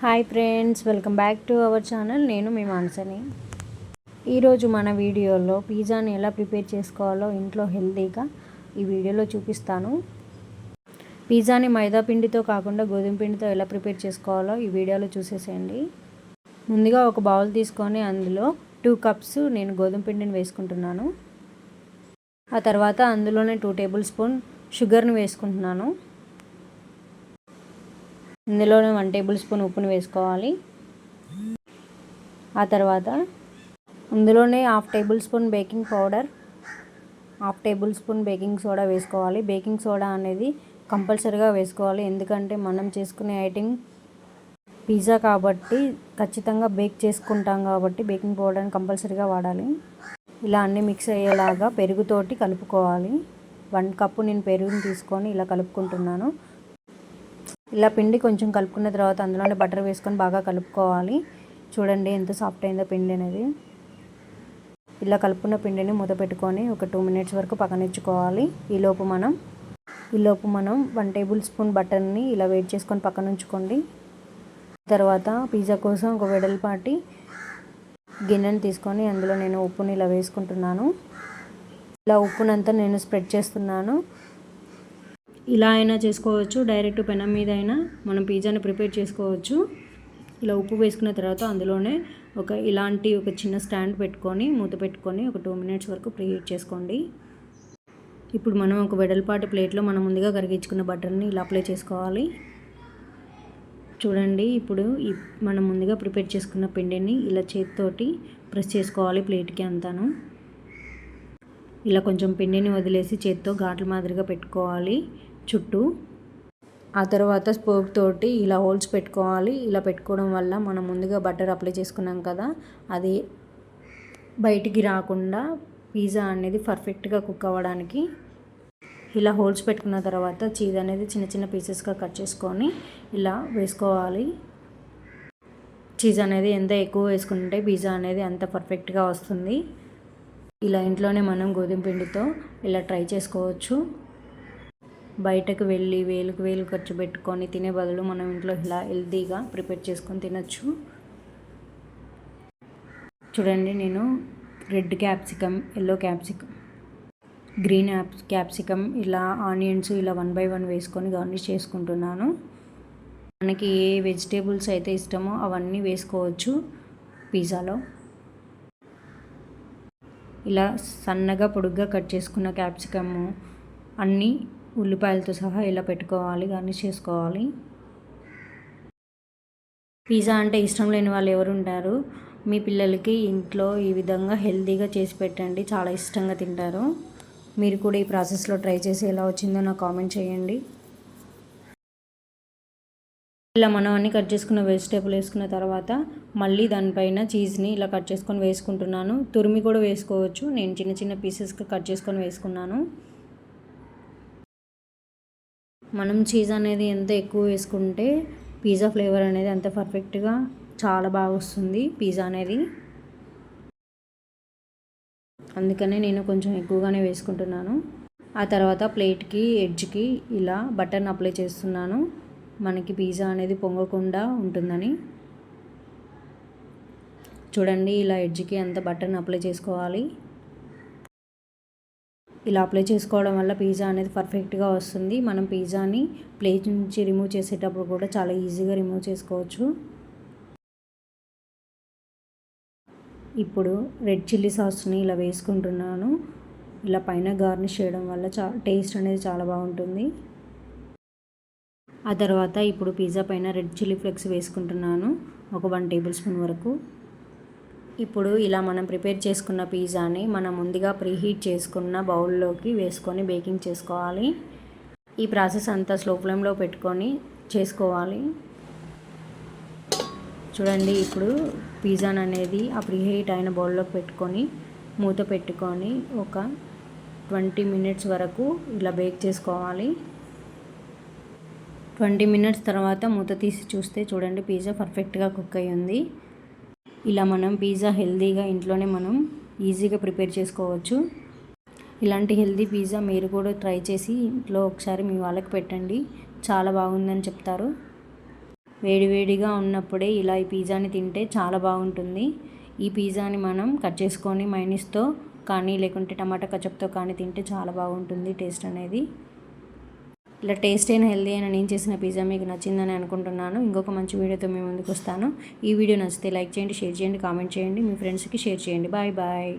Hi friends welcome back to our channel. నేను మీ మానసని. ఈరోజు మన వీడియోలో పిజ్జాని ఎలా ప్రిపేర్ చేసుకోవాలో ఇంట్లో హెల్తీగా ఈ వీడియోలో చూపిస్తాను. పిజ్జాని మైదా పిండితో కాకుండా గోధుమ పిండితో ఎలా ప్రిపేర్ చేసుకోవాలో ఈ వీడియోలో చూసేసేయండి. ముందుగా ఒక బౌల్ తీసుకొని అందులో టూ కప్స్ నేను గోధుమ పిండిని వేసుకుంటున్నాను. ఆ తర్వాత అందులోనే టూ టేబుల్ స్పూన్ షుగర్ని వేసుకుంటున్నాను. ఇందులోనే వన్ టేబుల్ స్పూన్ ఉప్పును వేసుకోవాలి. ఆ తర్వాత ఇందులోనే half tablespoon baking powder half tablespoon baking soda వేసుకోవాలి. బేకింగ్ సోడా అనేది కంపల్సరీగా వేసుకోవాలి. ఎందుకంటే మనం చేసుకునే ఐటెం పిజ్జా కాబట్టి ఖచ్చితంగా బేక్ చేసుకుంటాం కాబట్టి బేకింగ్ పౌడర్ని కంపల్సరీగా వాడాలి. ఇలా అన్నీ మిక్స్ అయ్యేలాగా పెరుగుతోటి కలుపుకోవాలి. వన్ కప్పు నేను పెరుగుని తీసుకొని ఇలా కలుపుకుంటున్నాను. ఇలా పిండి కొంచెం కలుపుకున్న తర్వాత అందులోనే బటర్ వేసుకొని బాగా కలుపుకోవాలి. చూడండి ఎంత సాఫ్ట్ అయిందో పిండి అనేది. ఇలా కలుపుకున్న పిండిని మూత పెట్టుకొని ఒక టూ మినిట్స్ వరకు పక్కనిచ్చుకోవాలి. ఈలోపు మనం ఈలోపు మనం వన్ టేబుల్ స్పూన్ బటర్ని ఇలా వేడి చేసుకొని పక్కన ఉంచుకోండి తర్వాత పిజ్జా కోసం ఒక వెడల్పాటి గిన్నెని తీసుకొని అందులో నేను ఉప్పుని ఇలా వేసుకుంటున్నాను. ఇలా ఉప్పునంతా నేను స్ప్రెడ్ చేస్తున్నాను. ఇలా అయినా చేసుకోవచ్చు డైరెక్ట్ పెనం మీద అయినా మనం పిజ్జాని ప్రిపేర్ చేసుకోవచ్చు. ఇలా ఉప్పు వేసుకున్న తర్వాత అందులోనే ఒక ఇలాంటి ఒక చిన్న స్టాండ్ పెట్టుకొని మూత పెట్టుకొని ఒక టూ మినిట్స్ వరకు ప్రీహీట్ చేసుకోండి. ఇప్పుడు మనం ఒక వెడల్పాటి ప్లేట్లో మనం ముందుగా కరిగించుకున్న బటర్ని ఇలా అప్లై చేసుకోవాలి. చూడండి ఇప్పుడు ఈ మనం ముందుగా ప్రిపేర్ చేసుకున్న పిండిని ఇలా చేతితోటి ప్రెస్ చేసుకోవాలి ప్లేట్కి అంతాను. ఇలా కొంచెం పిండిని వదిలేసి చేతితో ఘాట్ల మాదిరిగా పెట్టుకోవాలి. చుట్టూ. ఆ తర్వాత స్పోక్ తోటి ఇలా హోల్స్ పెట్టుకోవాలి. ఇలా పెట్టుకోవడం వల్ల మనం ముందుగా బటర్ అప్లై చేసుకున్నాం కదా అది బయటికి రాకుండా పిజ్జా అనేది పర్ఫెక్ట్గా కుక్ అవ్వడానికి. ఇలా హోల్స్ పెట్టుకున్న తర్వాత చీజ్ అనేది చిన్న చిన్న పీసెస్గా కట్ చేసుకొని ఇలా వేసుకోవాలి. చీజ్ అనేది ఎంత ఎక్కువ వేసుకుంటే పిజ్జా అనేది అంత పర్ఫెక్ట్గా వస్తుంది. ఇలా ఇంట్లోనే మనం గోధుమ పిండితో ఇలా ట్రై చేసుకోవచ్చు. బయటకు వెళ్ళి వేలుకు వేలు ఖర్చు పెట్టుకొని తినే బదులు మనం ఇంట్లో ఇలా హెల్తీగా ప్రిపేర్ చేసుకొని తినచ్చు. చూడండి నేను red capsicum yellow capsicum green capsicum ఇలా ఆనియన్స్ ఇలా వన్ బై వన్ వేసుకొని గార్నిష్ చేసుకుంటున్నాను. మనకి ఏ వెజిటేబుల్స్ అయితే ఇష్టమో అవన్నీ వేసుకోవచ్చు పిజ్జాలో. ఇలా సన్నగా పొడుగ్గా కట్ చేసుకున్న క్యాప్సికమ్ అన్నీ ఉల్లిపాయలతో సహా ఇలా పెట్టుకోవాలి గార్నిష్ చేసుకోవాలి. పిజ్జా అంటే ఇష్టం లేని వాళ్ళు ఎవరు ఉంటారు? మీ పిల్లలకి ఇంట్లో ఈ విధంగా హెల్తీగా చేసి పెట్టండి చాలా ఇష్టంగా తింటారు. మీరు కూడా ఈ ప్రాసెస్లో ట్రై చేసి ఎలా వచ్చిందో నాకు కామెంట్ చేయండి. ఇలా మనం అన్ని కట్ చేసుకున్న వెజిటేబుల్ వేసుకున్న తర్వాత మళ్ళీ దానిపైన చీజ్ని ఇలా కట్ చేసుకొని వేసుకుంటున్నాను. తురిమి కూడా వేసుకోవచ్చు. నేను చిన్న చిన్న పీసెస్గా కట్ చేసుకొని వేసుకున్నాను. మనం చీజ్ అనేది ఎంత ఎక్కువ వేసుకుంటే పిజ్జా ఫ్లేవర్ అనేది అంత పర్ఫెక్ట్గా చాలా బాగా వస్తుంది పిజ్జా అనేది. అందుకనే నేను కొంచెం ఎక్కువగానే వేసుకుంటున్నాను. ఆ తర్వాత ప్లేట్కి ఎడ్జ్కి ఇలా బటన్ అప్లై చేస్తున్నాను. మనకి పిజ్జా అనేది పొంగకుండా ఉంటుందని. చూడండి ఇలా ఎడ్జ్కి అంత బటన్ అప్లై చేసుకోవాలి. ఇలా అప్లై చేసుకోవడం వల్ల పిజ్జా అనేది పర్ఫెక్ట్గా వస్తుంది. మనం పిజ్జాని ప్లేట్ నుంచి రిమూవ్ చేసేటప్పుడు కూడా చాలా ఈజీగా రిమూవ్ చేసుకోవచ్చు. ఇప్పుడు రెడ్ చిల్లీ సాస్ని ఇలా వేసుకుంటున్నాను. ఇలా పైన గార్నిష్ చేయడం వల్ల చా టేస్ట్ అనేది చాలా బాగుంటుంది. ఆ తర్వాత ఇప్పుడు పిజ్జా పైన రెడ్ చిల్లీ ఫ్లెక్స్ వేసుకుంటున్నాను. ఒక వన్ టేబుల్ స్పూన్ వరకు. ఇప్పుడు ఇలా మనం ప్రిపేర్ చేసుకున్న పిజ్జాని మనం ముందుగా ప్రీహీట్ చేసుకున్న బౌల్లోకి వేసుకొని బేకింగ్ చేసుకోవాలి. ఈ ప్రాసెస్ అంతా స్లో ఫ్లేమ్లో పెట్టుకొని చేసుకోవాలి. చూడండి ఇప్పుడు పిజ్జాని అనేది ఆ ప్రీహీట్ అయిన బౌల్లోకి పెట్టుకొని మూత పెట్టుకొని ఒక ట్వంటీ మినిట్స్ వరకు ఇలా బేక్ చేసుకోవాలి. ట్వంటీ మినిట్స్ తర్వాత మూత తీసి చూస్తే చూడండి పిజ్జా పర్ఫెక్ట్గా కుక్ అయ్యింది. ఇలా మనం పిజ్జా హెల్తీగా ఇంట్లోనే మనం ఈజీగా ప్రిపేర్ చేసుకోవచ్చు. ఇలాంటి హెల్తీ పిజ్జా మీరు కూడా ట్రై చేసి ఇంట్లో ఒకసారి మీ వాళ్ళకి పెట్టండి. చాలా బాగుందని చెప్తారు. వేడివేడిగా ఉన్నప్పుడే ఇలా ఈ పిజ్జాని తింటే చాలా బాగుంటుంది. ఈ పిజ్జాని మనం కట్ చేసుకొని మైనీస్తో కానీ లేకుంటే టమాటా కచప్తో కానీ తింటే చాలా బాగుంటుంది టేస్ట్ అనేది. ఇలా టేస్ట్ అయిన హెల్దీ అయినా నేను చేసిన పిజ్జా మీకు నచ్చిందని అనుకుంటున్నాను. ఇంకొక మంచి వీడియోతో మేము ముందుకు వస్తాను. ఈ వీడియో నచ్చితే లైక్ చేయండి షేర్ చేయండి కామెంట్ చేయండి. మీ ఫ్రెండ్స్కి షేర్ చేయండి. Bye bye.